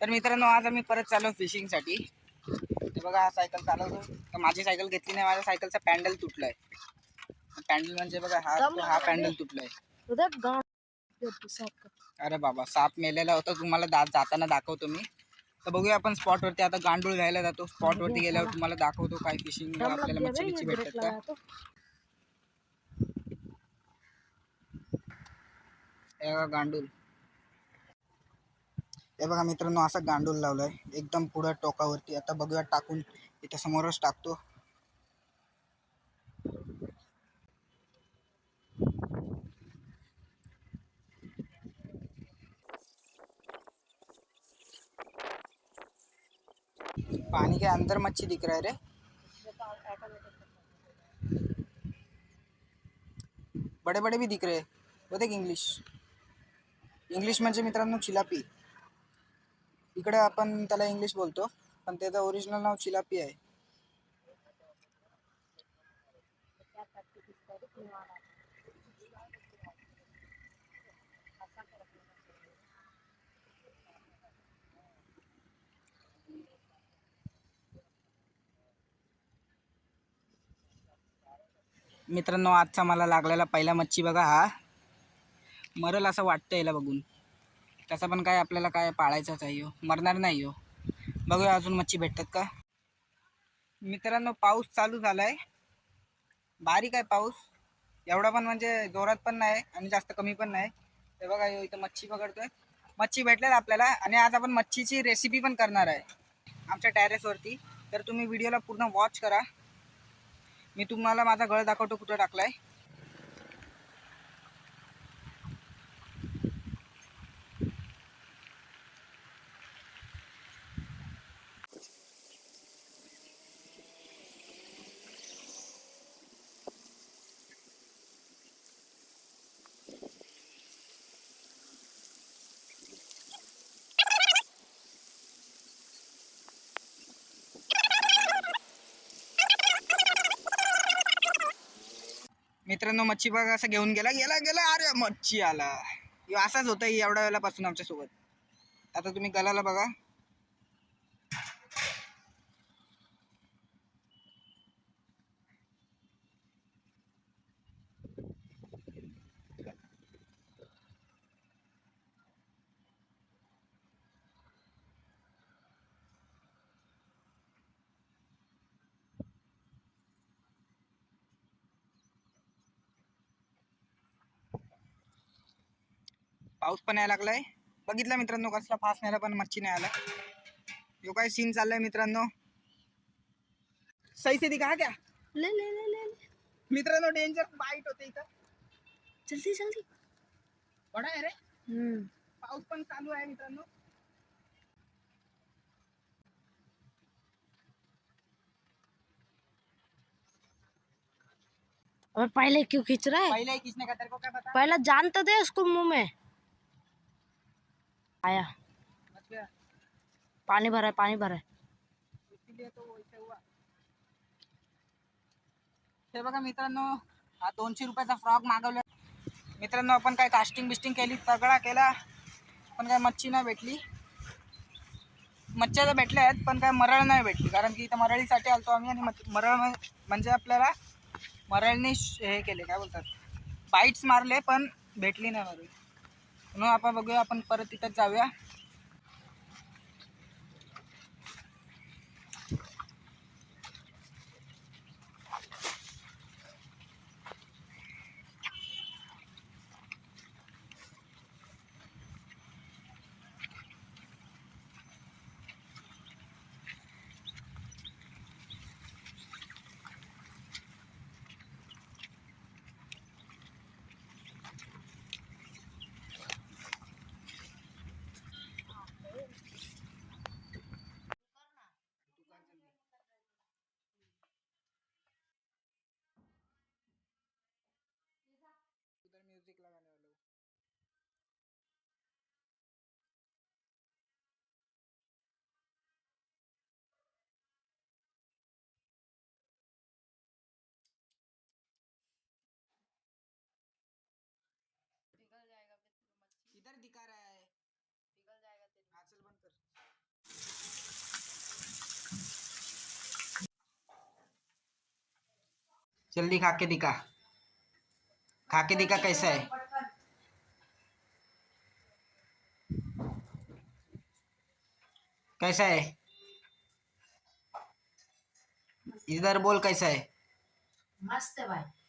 तर मित्रांनो आज आम्ही परत चाललो फिशिंगसाठी. ते बघा हा सायकल चालवतो. तर माझी सायकल घेतली नाही माझ्या सायकलचा पॅन्डल तुटलाय. पॅन्डल म्हणजे बघा हा हा पॅन्डल तुटलाय. अरे बाबा साप मेलेला होता तुम्हाला दा जाताना दाखवतो मी. तर बघूया आपण स्पॉट वरती. आता गांडूळ घ्यायला जातो. स्पॉट वरती गेल्यावर तुम्हाला दाखवतो काय फिशिंग आपल्याला मच्छी बिच्छी भेटतात का? तो हे बघा मित्रांनो असा गांडूल लावलाय. एकदम पुढं टोकावरती. आता बघूया टाकून. इथं समोरच टाकतो. पानी के अंदर मच्छी दिख रहा है रे? बड़े बड़े भी दिख रहे वो देख इंग्लिश इंग्लिश म्हणजे मित्रांनो चिलापी. इकडे आपण त्याला इंग्लिश बोलतो पण त्याचं ओरिजिनल नाव चिलापी आहे. मित्रांनो आजचा मला लागलेला पहिला मच्छी बघा हा. मरल असं वाटतं याला बघून. त्याचा पण काय आपल्याला काय पाळायचाच आहे हो मरणार नाही हो बघूया अजून मच्छी भेटतात का? मित्रांनो पाऊस चालू झालाय. बारीक आहे पाऊस. एवढा पण म्हणजे जोरात पण नाही आणि जास्त कमी पण नाही. ते बघा इथं मच्छी पकडतोय. मच्छी भेटल्यात आपल्याला आणि आज आपण मच्छीची रेसिपी पण करणार आहे. आमच्या टॅरेसवरती तर तुम्ही व्हिडिओला पूर्ण वॉच करा. मी तुम्हाला माझा गळ दाखवतो कुठं टाकलाय. मित्रांनो मच्छी बाग असं घेऊन गेला. गेला गेला. अरे मच्छी आला. असाच होता एवढ्या वेळापासून आमच्यासोबत. आता तुम्ही गलाला बघा. पाऊस पण यायला लागलाय. बघितलं मित्रांनो कसला फास्ट न्यायला पण मच्छी नाही आला. यो काय सीन चाललाय मित्रांनो? सही से दिखा क्या? ले ले ले ले ले. मित्रांनो डेंजर बाईट होते इथं. जल्दी जल्दी बडा आहे रे. हम्म. पाऊस पण चालू आहे मित्रांनो. पहले क्यों खींच रहा है? पहले ही किसने का तेरे को क्या पता पहले जानते दे उसको मुंह में. आया। पानी भरा है पानी भरा है इसीलिए तो वैसे हुआ हे बघा मित्रांनो हा दोनशे रुपयाचा फ्रॉक मागवला. मित्रांनो आपण काय कास्टिंग बिस्टिंग केली सगळा केला पण काय मच्छी नाही भेटली. मच्छ्या तर भेटल्या आहेत पण काय मरळ नाही भेटली कारण की इथं मरळीसाठी आलतो आम्ही आणि मरळ म्हणजे आपल्याला मरळने हे केले काय बोलतात? बाईट्स मारले पण भेटली नाही मरळी. मग आपण बघूया आपण परत तिथं जाऊया. जल्दी खा के दिखा। खा के दिखा कैसा है? कैसा है? इधर बोल कैसा है? मस्त आहे